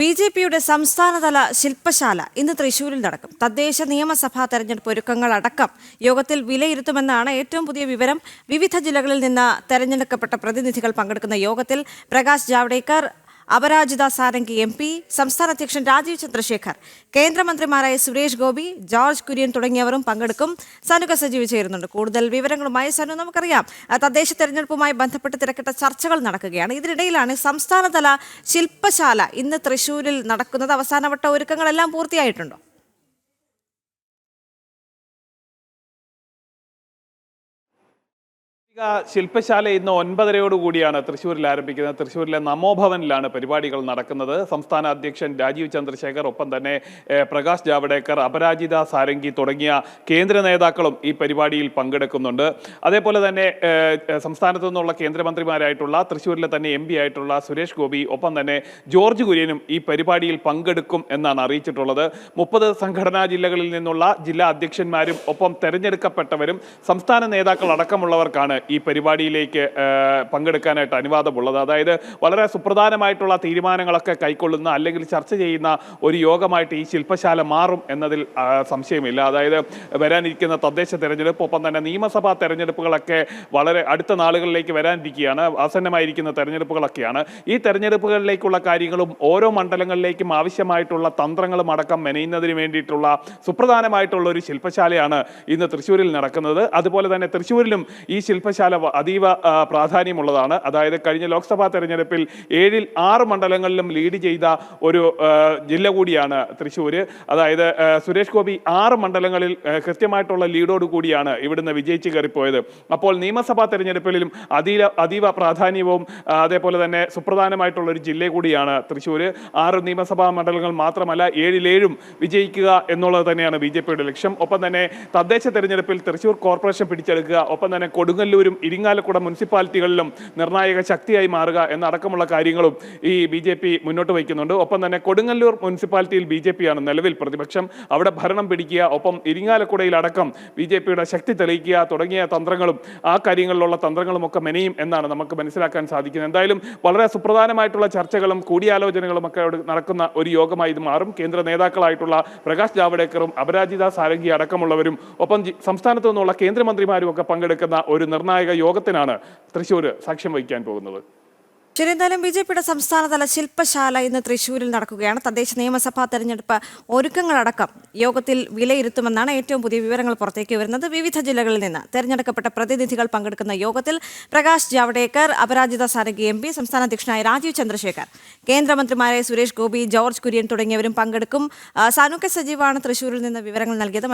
B J പിയുടെ സംസ്ഥാനതല ശില്പശാല ഇന്ന് തൃശൂരിൽ നടക്കും. തദ്ദേശ നിയമസഭാ തെരഞ്ഞെടുപ്പ് ഒരുക്കങ്ങൾ അടക്കം യോഗത്തിൽ വിലയിരുത്തുമെന്നാണ് ഏറ്റവും പുതിയ വിവരം. വിവിധ ജില്ലകളിൽ നിന്ന് തെരഞ്ഞെടുക്കപ്പെട്ട പ്രതിനിധികൾ പങ്കെടുക്കുന്ന യോഗത്തിൽ പ്രകാശ് ജാവ്ദേക്കർ അപരാജിത സാരംഗി എം പി സംസ്ഥാന അധ്യക്ഷൻ രാജീവ് ചന്ദ്രശേഖർ കേന്ദ്രമന്ത്രിമാരായ സുരേഷ് ഗോപി ജോർജ് കുര്യൻ തുടങ്ങിയവരും പങ്കെടുക്കും. സനുക സജീവ് ചേരുന്നുണ്ട്. കൂടുതൽ വിവരങ്ങളുമായി സനു നമുക്കറിയാം. തദ്ദേശ തെരഞ്ഞെടുപ്പുമായി ബന്ധപ്പെട്ട് തിരക്കിട്ട ചർച്ചകൾ നടക്കുകയാണ്. ഇതിനിടയിലാണ് സംസ്ഥാനതല ശില്പശാല ഇന്ന് തൃശൂരിൽ നടക്കുന്നത്. അവസാനവട്ട ഒരുക്കങ്ങളെല്ലാം പൂർത്തിയായിട്ടുണ്ടോ? ശില്പശാല ഇന്ന് ഒൻപതരയോട് കൂടിയാണ് തൃശ്ശൂരിൽ ആരംഭിക്കുന്നത്. തൃശ്ശൂരിലെ നമോഭവനിലാണ് പരിപാടികൾ നടക്കുന്നത്. സംസ്ഥാന അധ്യക്ഷൻ രാജീവ് ചന്ദ്രശേഖർ ഒപ്പം തന്നെ പ്രകാശ് ജാവ്ദേക്കർ അപരാജിത സാരംഗി തുടങ്ങിയ കേന്ദ്ര നേതാക്കളും ഈ പരിപാടിയിൽ പങ്കെടുക്കുന്നുണ്ട്. അതേപോലെ തന്നെ സംസ്ഥാനത്തു നിന്നുള്ള കേന്ദ്രമന്ത്രിമാരായിട്ടുള്ള തൃശ്ശൂരിലെ തന്നെ എം ആയിട്ടുള്ള സുരേഷ് ഗോപി ഒപ്പം തന്നെ ജോർജ് കുര്യനും ഈ പരിപാടിയിൽ പങ്കെടുക്കും എന്നാണ് അറിയിച്ചിട്ടുള്ളത്. മുപ്പത് സംഘടനാ ജില്ലകളിൽ നിന്നുള്ള ജില്ലാ അധ്യക്ഷന്മാരും ഒപ്പം തെരഞ്ഞെടുക്കപ്പെട്ടവരും സംസ്ഥാന നേതാക്കൾ അടക്കമുള്ളവർക്കാണ് ഈ പരിപാടിയിലേക്ക് പങ്കെടുക്കാനായിട്ട് അനുവാദമുള്ളത്. അതായത് വളരെ സുപ്രധാനമായിട്ടുള്ള തീരുമാനങ്ങളൊക്കെ കൈക്കൊള്ളുന്ന അല്ലെങ്കിൽ ചർച്ച ചെയ്യുന്ന ഒരു യോഗമായിട്ട് ഈ ശില്പശാല മാറും എന്നതിൽ സംശയമില്ല. അതായത് വരാനിരിക്കുന്ന തദ്ദേശ തെരഞ്ഞെടുപ്പ് ഒപ്പം തന്നെ നിയമസഭാ തെരഞ്ഞെടുപ്പുകളൊക്കെ വളരെ അടുത്ത നാളുകളിലേക്ക് വരാനിരിക്കുകയാണ്. ആസന്നമായിരിക്കുന്ന തെരഞ്ഞെടുപ്പുകളൊക്കെയാണ്. ഈ തെരഞ്ഞെടുപ്പുകളിലേക്കുള്ള കാര്യങ്ങളും ഓരോ മണ്ഡലങ്ങളിലേക്കും ആവശ്യമായിട്ടുള്ള തന്ത്രങ്ങളും അടക്കം മെനയുന്നതിന് വേണ്ടിയിട്ടുള്ള സുപ്രധാനമായിട്ടുള്ള ഒരു ശില്പശാലയാണ് ഇന്ന് തൃശ്ശൂരിൽ നടക്കുന്നത്. അതുപോലെ തന്നെ തൃശ്ശൂരിലും ഈ ശില്പശാല വ- അതീവ പ്രാധാന്യമുള്ളതാണ്. അതായത് കഴിഞ്ഞ ലോക്സഭാ തെരഞ്ഞെടുപ്പിൽ ഏഴിൽ ആറ് മണ്ഡലങ്ങളിലും ലീഡ് ചെയ്ത ഒരു ജില്ല കൂടിയാണ് തൃശ്ശൂർ അതായത് സുരേഷ് ഗോപി ആറ് മണ്ഡലങ്ങളിൽ കൃത്യമായിട്ടുള്ള ലീഡോട് കൂടിയാണ് ഇവിടുന്ന് വിജയിച്ച് കയറിപ്പോയത്. അപ്പോൾ നിയമസഭാ തെരഞ്ഞെടുപ്പിലും അതീവ അതീവ പ്രാധാന്യവും അതേപോലെ തന്നെ സുപ്രധാനമായിട്ടുള്ള ഒരു ജില്ല കൂടിയാണ് തൃശ്ശൂർ ആറ് നിയമസഭാ മണ്ഡലങ്ങൾ മാത്രമല്ല ഏഴിലേഴും വിജയിക്കുക എന്നുള്ളത് തന്നെയാണ് ബി ലക്ഷ്യം. ഒപ്പം തന്നെ തദ്ദേശ തെരഞ്ഞെടുപ്പിൽ തൃശ്ശൂർ കോർപ്പറേഷൻ പിടിച്ചെടുക്കുക ഒപ്പം തന്നെ കൊടുങ്ങല്ലൂരും ഇരിങ്ങാലക്കുട മുനിസിപ്പാലിറ്റികളിലും നിർണായക ശക്തിയായി മാറുക എന്നടക്കമുള്ള കാര്യങ്ങളും ഈ ബി ജെ പി മുന്നോട്ട് വയ്ക്കുന്നുണ്ട്. ഒപ്പം തന്നെ കൊടുങ്ങല്ലൂർ മുനിസിപ്പാലിറ്റിയിൽ ബി ജെ പിയാണ് നിലവിൽ പ്രതിപക്ഷം. അവിടെ ഭരണം പിടിക്കുക ഒപ്പം ഇരിങ്ങാലക്കുടയിലടക്കം ബി ജെ പിയുടെ ശക്തി തെളിയിക്കുക തുടങ്ങിയ തന്ത്രങ്ങളും ആ കാര്യങ്ങളിലുള്ള തന്ത്രങ്ങളും ഒക്കെ മെനയും എന്നാണ് നമുക്ക് മനസ്സിലാക്കാൻ സാധിക്കുന്നത്. എന്തായാലും വളരെ സുപ്രധാനമായിട്ടുള്ള ചർച്ചകളും കൂടിയാലോചനകളും ഒക്കെ നടക്കുന്ന ഒരു യോഗമായി ഇത് മാറും. കേന്ദ്ര നേതാക്കളായിട്ടുള്ള പ്രകാശ് ജാവ്ദേക്കറും അപരാജിത സാരംഗി അടക്കമുള്ളവരും ഒപ്പം സംസ്ഥാനത്തു നിന്നുള്ള കേന്ദ്രമന്ത്രിമാരും ഒക്കെ പങ്കെടുക്കുന്ന ഒരു നിർണായക യോഗത്തിനാണ് തൃശൂർ സാക്ഷ്യം വഹിക്കാൻ പോകുന്നത്. ശരി ബി ജെ പിയുടെ സംസ്ഥാനതല ശില്പശാല ഇന്ന് തൃശൂരിൽ നടക്കുകയാണ്. തദ്ദേശ നിയമസഭാ തെരഞ്ഞെടുപ്പ് ഒരുക്കങ്ങളടക്കം യോഗത്തിൽ വിലയിരുത്തുമെന്നാണ് ഏറ്റവും പുതിയ വിവരങ്ങൾ പുറത്തേക്ക് വരുന്നത്. വിവിധ ജില്ലകളിൽ നിന്ന് തെരഞ്ഞെടുക്കപ്പെട്ട പ്രതിനിധികൾ പങ്കെടുക്കുന്ന യോഗത്തിൽ പ്രകാശ് ജാവ്ദേക്കർ അപരാജിത സാരംഗി എം പി സംസ്ഥാന അധ്യക്ഷനായ രാജീവ് ചന്ദ്രശേഖർ കേന്ദ്രമന്ത്രിമാരായ സുരേഷ് ഗോപി ജോർജ് കുര്യൻ തുടങ്ങിയവരും പങ്കെടുക്കും. സാനുക്ക സജീവാണ് തൃശൂരിൽ നിന്ന് വിവരങ്ങൾ നൽകിയത്.